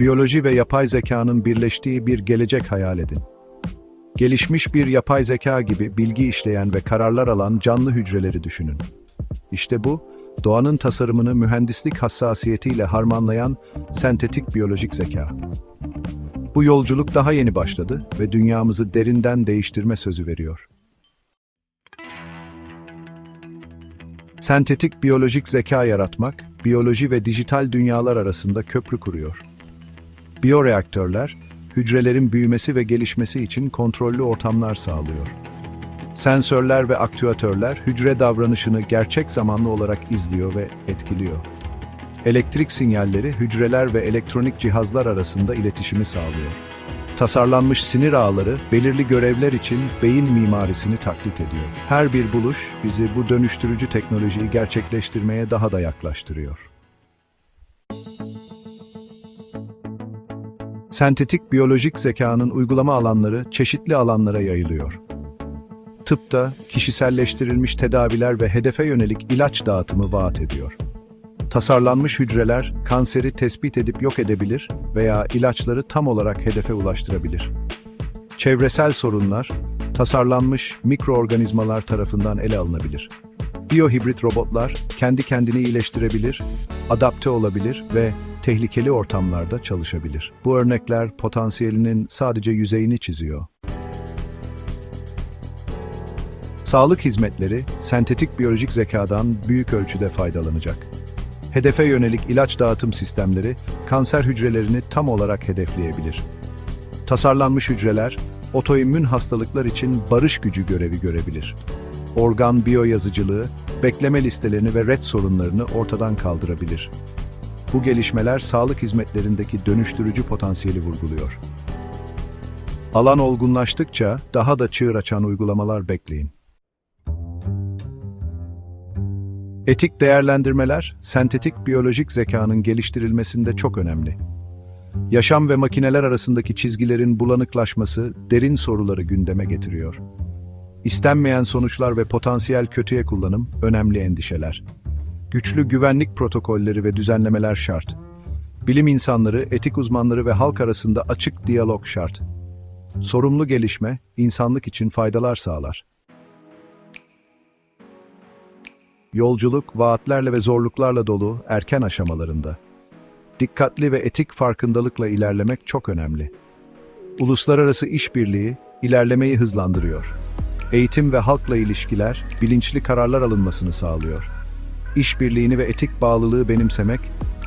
Biyoloji ve yapay zekanın birleştiği bir gelecek hayal edin. Gelişmiş bir yapay zeka gibi bilgi işleyen ve kararlar alan canlı hücreleri düşünün. İşte bu, doğanın tasarımını mühendislik hassasiyetiyle harmanlayan sentetik biyolojik zeka. Bu yolculuk daha yeni başladı ve dünyamızı derinden değiştirme sözü veriyor. Sentetik biyolojik zeka yaratmak, biyoloji ve dijital dünyalar arasında köprü kuruyor. Biyoreaktörler, hücrelerin büyümesi ve gelişmesi için kontrollü ortamlar sağlıyor. Sensörler ve aktüatörler hücre davranışını gerçek zamanlı olarak izliyor ve etkiliyor. Elektrik sinyalleri hücreler ve elektronik cihazlar arasında iletişimi sağlıyor. Tasarlanmış sinir ağları belirli görevler için beyin mimarisini taklit ediyor. Her bir buluş bizi bu dönüştürücü teknolojiyi gerçekleştirmeye daha da yaklaştırıyor. Sentetik biyolojik zekanın uygulama alanları çeşitli alanlara yayılıyor. Tıpta kişiselleştirilmiş tedaviler ve hedefe yönelik ilaç dağıtımı vaat ediyor. Tasarlanmış hücreler kanseri tespit edip yok edebilir veya ilaçları tam olarak hedefe ulaştırabilir. Çevresel sorunlar tasarlanmış mikroorganizmalar tarafından ele alınabilir. Biyohibrit robotlar kendi kendini iyileştirebilir, adapte olabilir ve tehlikeli ortamlarda çalışabilir. Bu örnekler potansiyelinin sadece yüzeyini çiziyor. Sağlık hizmetleri sentetik biyolojik zekadan büyük ölçüde faydalanacak. Hedefe yönelik ilaç dağıtım sistemleri kanser hücrelerini tam olarak hedefleyebilir. Tasarlanmış hücreler otoimmün hastalıklar için barış gücü görevi görebilir. Organ biyoyazıcılığı, bekleme listelerini ve ret sorunlarını ortadan kaldırabilir. Bu gelişmeler sağlık hizmetlerindeki dönüştürücü potansiyeli vurguluyor. Alan olgunlaştıkça daha da çığır açan uygulamalar bekleyin. Etik değerlendirmeler, sentetik biyolojik zekanın geliştirilmesinde çok önemli. Yaşam ve makineler arasındaki çizgilerin bulanıklaşması derin soruları gündeme getiriyor. İstenmeyen sonuçlar ve potansiyel kötüye kullanım önemli endişeler. Güçlü güvenlik protokolleri ve düzenlemeler şart. Bilim insanları, etik uzmanları ve halk arasında açık diyalog şart. Sorumlu gelişme, insanlık için faydalar sağlar. Yolculuk, vaatlerle ve zorluklarla dolu erken aşamalarında. Dikkatli ve etik farkındalıkla ilerlemek çok önemli. Uluslararası işbirliği ilerlemeyi hızlandırıyor. Eğitim ve halkla ilişkiler bilinçli kararlar alınmasını sağlıyor. İşbirliğini ve etik bağlılığı benimsemek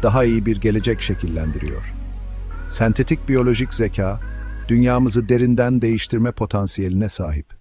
daha iyi bir gelecek şekillendiriyor. Sentetik biyolojik zeka dünyamızı derinden değiştirme potansiyeline sahip.